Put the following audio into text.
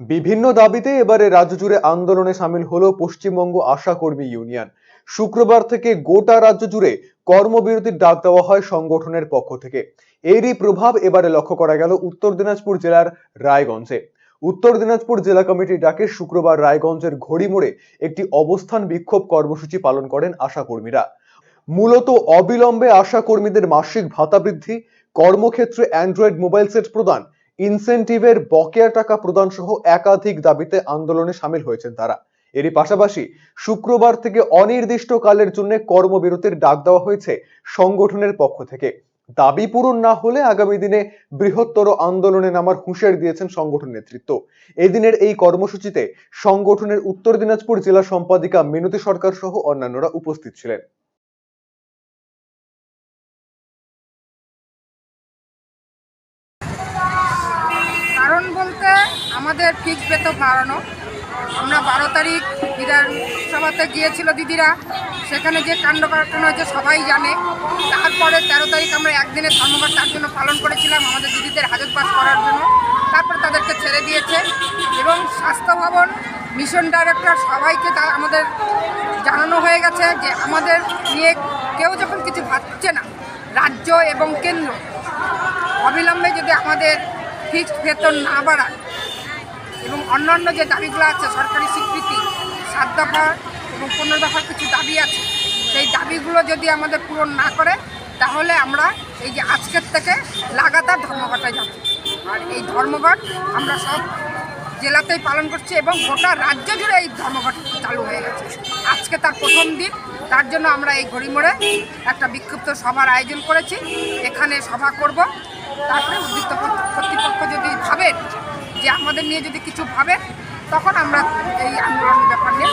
বিভিন্ন দাবিতে এবারে রাজ্য জুড়ে আন্দোলনে সামিল হলো পশ্চিমবঙ্গ আশা কর্মী ইউনিয়ন। শুক্রবার থেকে গোটা রাজ্য জুড়ে কর্মবিরতির ডাক দেওয়া হয় সংগঠনের পক্ষ থেকে। এরই প্রভাব এবারে লক্ষ্য করা গেল উত্তর দিনাজপুর জেলার রায়গঞ্জে। উত্তর দিনাজপুর জেলা কমিটির ডাকে শুক্রবার রায়গঞ্জের ঘড়িমোড়ে একটি অবস্থান বিক্ষোভ কর্মসূচি পালন করেন আশা কর্মীরা। মূলত অবিলম্বে আশা কর্মীদের মাসিক ভাতা বৃদ্ধি, কর্মক্ষেত্রে অ্যান্ড্রয়েড মোবাইল সেট প্রদান ইনসেন্টিভের বকেয়া টাকা প্রদান সহ একাধিক দাবিতে আন্দোলনে সামিল হয়েছেন তারা। এরই পাশাপাশি শুক্রবার থেকে অনির্দিষ্টকালের জন্য কর্মবিরতির ডাক দেওয়া হয়েছে সংগঠনের পক্ষ থেকে। দাবি পূরণ না হলে আগামী দিনে বৃহত্তর আন্দোলনে নামার হুঁশিয়ারি দিয়েছেন সংগঠন নেতৃত্ব। এদিনের এই কর্মসূচিতে সংগঠনের উত্তর দিনাজপুর জেলা সম্পাদিকা মিনতি সরকার সহ অন্যান্যরা উপস্থিত ছিলেন। আমাদের ফিক্স বেতন বাড়ানো। আমরা বারো তারিখ বিধানসভাতে গিয়েছিল দিদিরা। সেখানে যে কাণ্ড কারখানা হয়েছে সবাই জানে। তারপরে তেরো তারিখ আমরা একদিনের ধর্মঘট তার জন্য পালন করেছিলাম আমাদের দিদিদের হাজত বাস করার জন্য। তারপর তাদেরকে ছেড়ে দিয়েছে এবং স্বাস্থ্য ভবন মিশন ডাইরেক্টর সবাইকে তা আমাদের জানানো হয়ে গেছে যে আমাদের নিয়ে কেউ যখন কিছু ভাবছে না, রাজ্য এবং কেন্দ্র, অবিলম্বে যদি আমাদের ফিক্সড বেতন না বাড়ায় এবং অন্যান্য যে দাবিগুলো আছে, সরকারি স্বীকৃতি, সাত দফা এবং পনেরো দফার কিছু দাবি আছে, সেই দাবিগুলো যদি আমাদের পূরণ না করে, তাহলে আমরা এই যে আজকের থেকে লাগাতার ধর্মঘটে যাব। আর এই ধর্মঘট আমরা সব জেলাতেই পালন করছি এবং গোটা রাজ্য জুড়ে এই ধর্মঘট চালু হয়ে গেছে। আজকে তার প্রথম দিন, তার জন্য আমরা এই ঘড়িমোড়ে একটা বিক্ষিপ্ত সভার আয়োজন করেছি। এখানে সভা করব। তারপরে উদ্যুক্ত কর্তৃপক্ষ যদি ভাবেন যে আমাদের নিয়ে যদি কিছু ভাবে তখন আমরা এই আন্দোলনের ব্যাপার নিয়ে